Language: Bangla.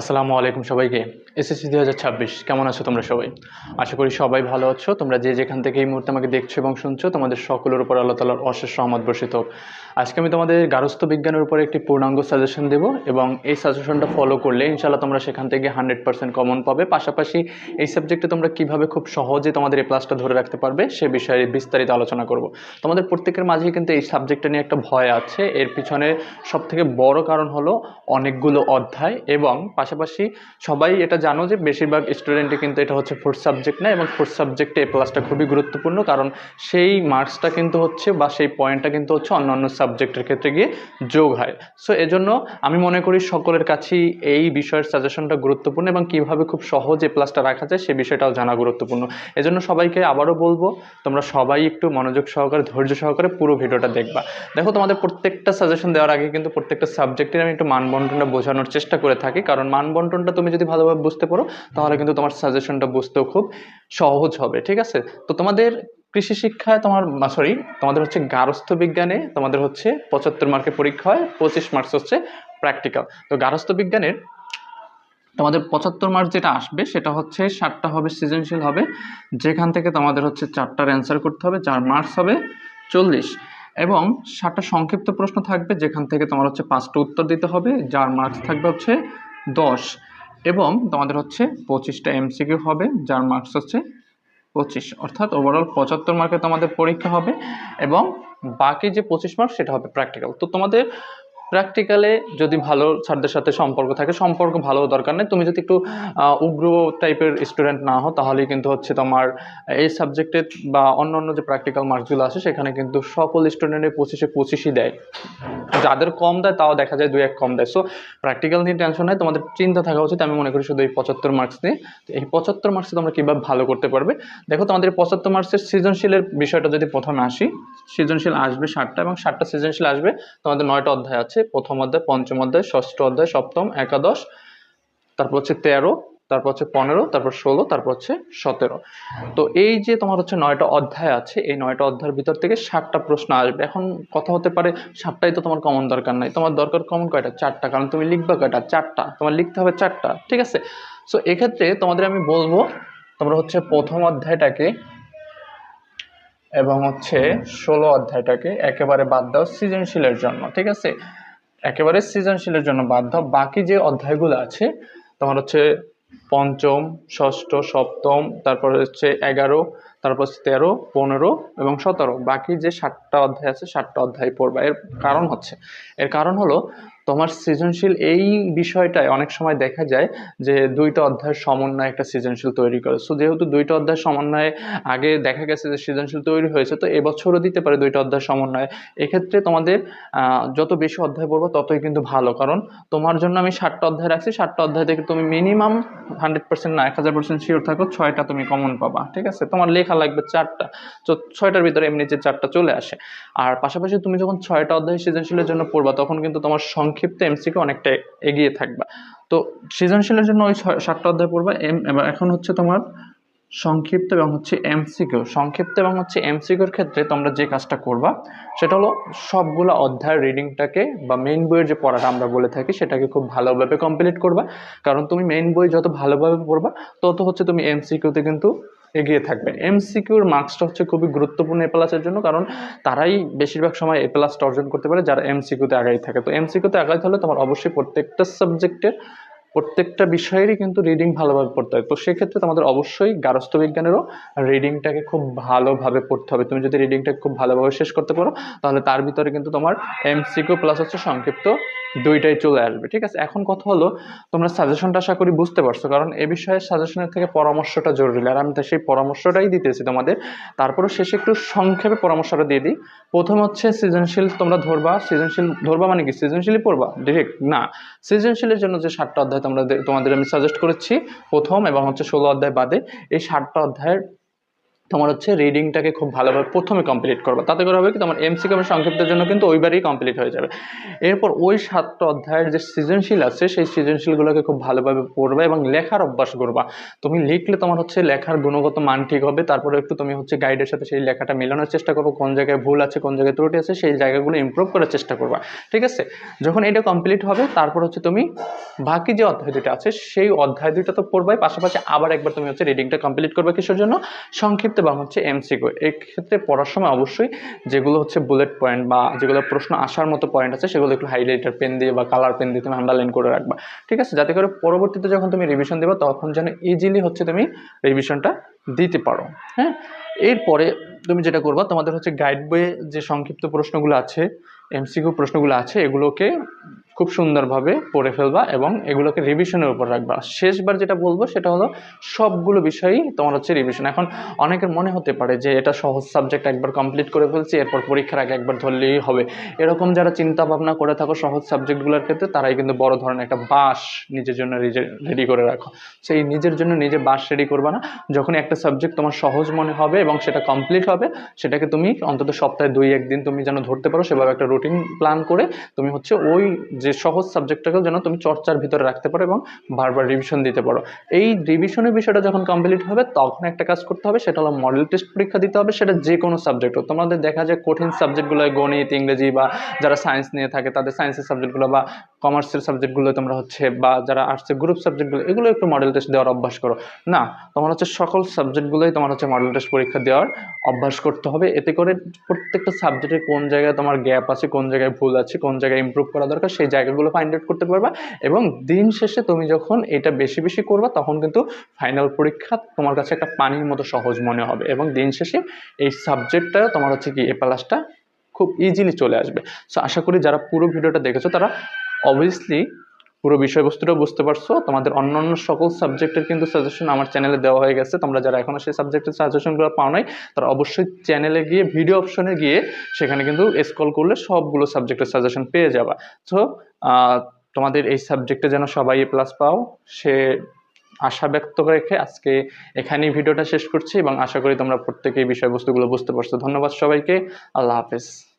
আসসালামু আলাইকুম সবাইকে। এসএসসি দুই হাজার ছাব্বিশ, কেমন আছো তোমরা সবাই? আশা করি সবাই ভালো আছো। তোমরা যে যেখান থেকে এই মুহূর্তে আমাকে দেখছ এবং শুনছো, তোমাদের সকলের উপর আল্লাহ তালার অশেষ সহমত বর্ষিত হোক। আজকে আমি তোমাদের গারস্থ বিজ্ঞানের উপর একটি পূর্ণাঙ্গ সাজেশন দেব এবং এই সাজেশনটা ফলো করলে ইনশাল্লাহ তোমরা সেখান থেকে হান্ড্রেড পার্সেন্ট কমন পাবে। পাশাপাশি এই সাবজেক্টে তোমরা কীভাবে খুব সহজে তোমাদের এই প্লাসটা ধরে রাখতে পারবে, সে বিষয়ে বিস্তারিত আলোচনা করব। তোমাদের প্রত্যেকের মাঝেই কিন্তু এই সাবজেক্টটা নিয়ে একটা ভয় আছে। এর পিছনে সব থেকে বড় কারণ হলো অনেকগুলো অধ্যায় এবং পাশাপাশি সবাই এটা জানো যে বেশিরভাগ স্টুডেন্টে কিন্তু এটা হচ্ছে ফোর্থ সাবজেক্ট না এবং ফোর্থ সাবজেক্টে এ প্লাসটা খুবই গুরুত্বপূর্ণ কারণ সেই মার্কসটা কিন্তু হচ্ছে বা সেই পয়েন্টটা কিন্তু হচ্ছে অন্যান্য সাবজেক্টের ক্ষেত্রে গিয়ে যোগ হয়। সো এজন্য আমি মনে করি সকলের কাছেই এই বিষয়ের সাজেশনটা গুরুত্বপূর্ণ এবং কীভাবে খুব সহজে প্লাসটা রাখা যায় সে বিষয়টাও জানা গুরুত্বপূর্ণ। এজন্য সবাইকে আবারও বলব, তোমরা সবাই একটু মনোযোগ সহকারে, ধৈর্য সহকারে পুরো ভিডিওটা দেখবা। দেখো, তোমাদের প্রত্যেকটা সাজেশন দেওয়ার আগে কিন্তু প্রত্যেকটা সাবজেক্টের আমি একটু মানবন্টনটা বোঝানোর চেষ্টা করে থাকি, কারণ মানবন্টনটা তুমি যদি ভালোভাবে বুঝতে পারো, তাহলে কিন্তু তোমার সাজেশনটা বুঝতেও খুব সহজ হবে, ঠিক আছে? তো তোমাদের কৃষি শিক্ষায় তোমার সরি তোমাদের হচ্ছে গারস্থ বিজ্ঞানে তোমাদের হচ্ছে পঁচাত্তর মার্কের পরীক্ষা হয়, পঁচিশ মার্কস হচ্ছে প্র্যাকটিক্যাল তো গারস্থ বিজ্ঞানের তোমাদের পঁচাত্তর মার্ক যেটা আসবে, সেটা হচ্ছে ষাটটা হবে সৃজনশীল হবে, যেখান থেকে তোমাদের হচ্ছে চারটার অ্যান্সার করতে হবে চার মার্কস হবে চল্লিশ। এবং ষাটটা সংক্ষিপ্ত প্রশ্ন থাকবে, যেখান থেকে তোমার হচ্ছে পাঁচটা উত্তর দিতে হবে, যার মার্কস থাকবে হচ্ছে দশ। এবং তোমাদের হচ্ছে পঁচিশটা এমসিকিউ হবে, যার মার্কস হচ্ছে পঁচিশ। অর্থাৎ ওভারঅল পঁচাত্তর মার্কে তোমাদের পরীক্ষা হবে এবং বাকি যে পঁচিশ মার্ক সেটা হবে প্র্যাকটিক্যাল তো তোমাদের প্র্যাকটিক্যালে যদি ভালো স্যারদের সাথে সম্পর্ক থাকে, সম্পর্ক ভালো দরকার নেই। তুমি যদি একটু উগ্র টাইপের স্টুডেন্ট না হও, তাহলেই কিন্তু হচ্ছে তোমার এই সাবজেক্টে বা অন্য অন্য যে প্র্যাকটিক্যাল মার্কসগুলো আসে সেখানে কিন্তু সকল স্টুডেন্টের পঁচিশে পঁচিশই দেয়। যাদের কম দেয়, তাও দেখা যায় দুই এক কম দেয়। সো প্র্যাকটিক্যাল নিয়ে টেনশন হয় তোমাদের চিন্তা থাকা উচিত। আমি মনে করি শুধু এই পঁচাত্তর মার্কস নিয়ে। এই পঁচাত্তর মার্কসে তোমরা কীভাবে ভালো করতে পারবে? দেখো, তোমাদের পঁচাত্তর মার্কসের সৃজনশীলের বিষয়টা যদি প্রথমে আসি, সৃজনশীল আসবে ষাটটা এবং ষাটটা সৃজনশীল আসবে, তোমাদের নয়টা অধ্যায় আছে। প্রথম অধ্যায়, পঞ্চম অধ্যায়, ষষ্ঠ অধ্যায়, সপ্তম, একাদশ, তারপর হচ্ছে তেরো, তারপর হচ্ছে পনেরো, তারপর ষোলো, তারপর হচ্ছে সতেরো। তো এই যে তোমার হচ্ছে নয়টা অধ্যায় আছে, এই নয়টা অধ্যায়ের ভিতর থেকে ষাটটা প্রশ্ন আসবে। এখন কথা হতে পারে ষাটটাই তো তোমার কমন দরকার নাই। তোমার দরকার কমন কয়টা? চারটা। কারণ তুমি লিখবা কয়টা? চারটা। তোমার লিখতে হবে চারটা। ঠিক আছে? সো এক্ষেত্রে তোমাদের আমি বলব, তোমরা হচ্ছে প্রথম অধ্যায়টাকে এবং হচ্ছে ষোলো অধ্যায়টাকে একেবারে বাদ দাও সৃজনশীলের জন্য। ঠিক আছে? একেবারে সৃজনশীলের জন্য বাধ্য। বাকি যে অধ্যায়গুলো আছে তোমার হচ্ছে পঞ্চম, ষষ্ঠ, সপ্তম, তারপর হচ্ছে এগারো, তারপর হচ্ছে তেরো, পনেরো এবং সতেরো। বাকি যে ষাটটা অধ্যায় আছে ষাটটা অধ্যায় পড়বা। এর কারণ হচ্ছে, এর কারণ হলো তোমার সৃজনশীল এই বিষয়টায় অনেক সময় দেখা যায় যে দুইটা অধ্যায়ের সমন্বয়ে একটা সৃজনশীল তৈরি করে। সো যেহেতু দুইটা অধ্যায়ের সমন্বয়ে আগে দেখা গেছে যে সৃজনশীল তৈরি হয়েছে, তো এবছরও দিতে পারে দুইটা অধ্যায়ের সমন্বয়ে। এক্ষেত্রে তোমাদের যত বেশি অধ্যায় পড়ব, ততই কিন্তু ভালো। কারণ তোমার জন্য আমি ষাটটা অধ্যায় রাখছি। ষাটটা অধ্যায় থেকে তুমি মিনিমাম হান্ড্রেড পার্সেন্ট না, এক হাজার পার্সেন্ট শিওর থাকো, ছয়টা তুমি কমন পাবা, ঠিক আছে? তোমার লেখা লাগবে চারটা, তো ছয়টার ভিতরে এমনি যে চারটা চলে আসে। আর পাশাপাশি তুমি যখন ছয়টা অধ্যায় সৃজনশীলের জন্য পড়বা, তখন কিন্তু তোমার সংক্ষিপ্ত এমসিকে অনেকটা এগিয়ে থাকবা। তো সৃজনশীলের জন্য ওই সাতটা অধ্যায় পড়বা, এম এখন হচ্ছে তোমার সংক্ষিপ্ত এবং হচ্ছে এমসিকিউ সংক্ষিপ্ত এবং হচ্ছে এমসিকিউর ক্ষেত্রে তোমরা যে কাজটা করবা, সেটা হলো সবগুলো অধ্যায়ের রিডিংটাকে বা মেইন বইয়ের যে পড়াটা আমরা বলে থাকি, সেটাকে খুব ভালোভাবে কমপ্লিট করবা। কারণ তুমি মেইন বই যত ভালোভাবে পড়বা, তত হচ্ছে তুমি এমসিকিউতে কিন্তু এগিয়ে থাকবে। এমসিকিউর মার্কসটা হচ্ছে খুবই গুরুত্বপূর্ণ এ প্লাসের জন্য, কারণ তারাই বেশিরভাগ সময় এ প্লাসটা অর্জন করতে পারে যারা এমসিকিউতে আগাই থাকে। তো এমসিকিউতে আগাইতে হলে তোমার অবশ্যই প্রত্যেকটা সাবজেক্টের প্রত্যেকটা বিষয়েরই কিন্তু রিডিং ভালোভাবে পড়তে হয়। তো সেক্ষেত্রে তোমাদের অবশ্যই গারস্থ বিজ্ঞানেরও রিডিংটাকে খুব ভালোভাবে পড়তে হবে। তুমি যদি রিডিংটা খুব ভালোভাবে শেষ করতে পারো, তাহলে তার ভিতরে কিন্তু তোমার এমসিকিউ প্লাস হচ্ছে সংক্ষিপ্ত দুইটাই চলে আসবে, ঠিক আছে? এখন কথা হলো, তোমরা সাজেশনটা আশা করি বুঝতে পারছ, কারণ এ বিষয়ে সাজেশনের থেকে পরামর্শটা জরুরি, আর আমি তো সেই পরামর্শটাই দিতেছি তোমাদের। তারপরে শেষে একটু সংক্ষেপে পরামর্শটা দিয়ে দিই। প্রথম হচ্ছে সৃজনশীল তোমরা ধরবা, সৃজনশীল ধরবা মানে কি? সৃজনশীলই পড়বা? ডিরেক্ট না। সৃজনশীলের জন্য যে সাতটা অধ্যায় তোমরা তোমাদের আমি সাজেস্ট করেছি প্রথম এবং হচ্ছে ষোলো অধ্যায় বাদে, এই সাতটা অধ্যায়ের তোমার হচ্ছে রিডিংটাকে খুব ভালোভাবে প্রথমে কমপ্লিট করবে। তাতে করে হবে কি, তোমার এমসিকিউ এবং সংক্ষিপ্তের জন্য কিন্তু ওইবারই কমপ্লিট হয়ে যাবে। এরপর ওই সাতটা অধ্যায়ের যে সৃজনশীল আছে, সেই সৃজনশীলগুলোকে খুব ভালোভাবে পড়বে এবং লেখার অভ্যাস করবা। তুমি লিখলে তোমার হচ্ছে লেখার গুণগত মান ঠিক হবে তারপরে একটু তুমি হচ্ছে গাইডের সাথে সেই লেখাটা মেলানোর চেষ্টা করব, কোন জায়গায় ভুল আছে, কোন জায়গায় ত্রুটি আছে, সেই জায়গাগুলো ইমপ্রুভ করার চেষ্টা করবা। ঠিক আছে? যখন এটা কমপ্লিট হবে, তারপর হচ্ছে তুমি বাকি যে অধ্যায় দুটো আছে, সেই অধ্যায় দুটো তো পড়বাই, পাশাপাশি আবার একবার তুমি হচ্ছে রিডিংটা কমপ্লিট করবে কিসের জন্য? সংক্ষিপ্ত এবং হচ্ছে এমসিকিউ এই ক্ষেত্রে পড়ার সময় অবশ্যই যেগুলো হচ্ছে বুলেট পয়েন্ট বা যেগুলো প্রশ্ন আসার মতো পয়েন্ট আছে, সেগুলো একটু হাইলাইটার পেন দিয়ে বা কালার পেন দিয়ে তুমি আন্ডারলাইন করে রাখবা। ঠিক আছে? যাতে করে পরবর্তীতে যখন তুমি রিভিশন দেবে, তখন যেন ইজিলি হচ্ছে তুমি রিভিশনটা দিতে পারো। হ্যাঁ? এরপরে তুমি যেটা করবা, তোমাদের হচ্ছে গাইড বইয়ে যে সংক্ষিপ্ত প্রশ্নগুলো আছে এমসিকিউ প্রশ্নগুলো আছে, এগুলোকে খুব সুন্দরভাবে পড়ে ফেলবা এবং এগুলোকে রিভিশনের উপর রাখবা। শেষবার যেটা বলব সেটা হলো সবগুলো বিষয়ই তোমার হচ্ছে রিভিশন এখন অনেকের মনে হতে পারে যে এটা সহজ সাবজেক্ট একবার কমপ্লিট করে ফেলছি, এরপর পরীক্ষার আগে একবার ধরলেই হবে। এরকম যারা চিন্তা ভাবনা করে থাকো সহজ সাবজেক্টগুলোর ক্ষেত্রে, তারাই কিন্তু বড় ধরনের একটা বাস নিজের জন্য রেডি করে রাখো। সেই নিজের জন্য নিজে বাস রেডি করবা না। যখন একটা সাবজেক্ট তোমার সহজ মনে হবে এবং সেটা কমপ্লিট হবে, সেটাকে তুমি অন্তত সপ্তাহে দুই একদিন তুমি যেন ধরতে পারো, সেভাবে একটা রুটিন প্ল্যান করে তুমি হচ্ছে ওই যে সহজ সাবজেক্টটাকেও যেন তুমি চর্চার ভিতরে রাখতে পারো এবং বারবার রিভিশন দিতে পারো। এই রিভিশনের বিষয়টা যখন কমপ্লিট হবে, তখন একটা কাজ করতে হবে, সেটা হলো মডেল টেস্ট পরীক্ষা দিতে হবে, সেটা যে কোনো সাবজেক্ট হোক। তোমাদের দেখা যায় কঠিন সাবজেক্টগুলো গণিত, ইংরেজি বা যারা সায়েন্স নিয়ে থাকে, তাদের সায়েন্সের সাবজেক্টগুলো বা কমার্সের সাবজেক্টগুলো তোমরা হচ্ছে বা যারা আর্টসের গ্রুপ সাবজেক্টগুলো এগুলো একটু মডেল টেস্ট দেওয়ার অভ্যাস করো। না, তোমার হচ্ছে সকল সাবজেক্টগুলোই তোমার হচ্ছে মডেল টেস্ট পরীক্ষা দেওয়ার অভ্যাস করতে হবে। এতে করে প্রত্যেকটা সাবজেক্টের কোন জায়গায় তোমার গ্যাপ আছে, কোন জায়গায় ভুল আছে, কোন জায়গায় ইমপ্রুভ করা দরকার, সেই জায়গাগুলো ফাইন্ড আউট করতে পারবা এবং দিন শেষে তুমি যখন এটা বেশি বেশি করবা তখন কিন্তু ফাইনাল পরীক্ষা তোমার কাছে একটা পানির মতো সহজ মনে হবে এবং দিন শেষে এই সাবজেক্টটা তোমার হচ্ছে কি এ প্লাসটা খুব ইজিলি চলে আসবে। সো আশা করি যারা পুরো ভিডিওটা দেখেছ তারা অবভিয়াসলি পুরো বিষয়বস্তুটা বুঝতে পারছ। তোমাদের অন্যান্য সকল সাবজেক্টের কিন্তু সাজেশন আমার চ্যানেলে দেওয়া হয়ে গেছে। তোমরা যারা এখনও সেই সাবজেক্টের সাজেশনগুলো পাও নাই, তারা অবশ্যই চ্যানেলে গিয়ে ভিডিও অপশনে গিয়ে সেখানে কিন্তু স্কল করলে সবগুলো সাবজেক্টের সাজেশন পেয়ে যাবা। সো তোমাদের এই সাবজেক্টে যেন সবাই এ প্লাস পাও, সে আশা ব্যক্ত রেখে আজকে এখানেই ভিডিওটা শেষ করছি এবং আশা করি তোমরা প্রত্যেকেই বিষয়বস্তুগুলো বুঝতে পারছ। ধন্যবাদ সবাইকে। আল্লাহ হাফেজ।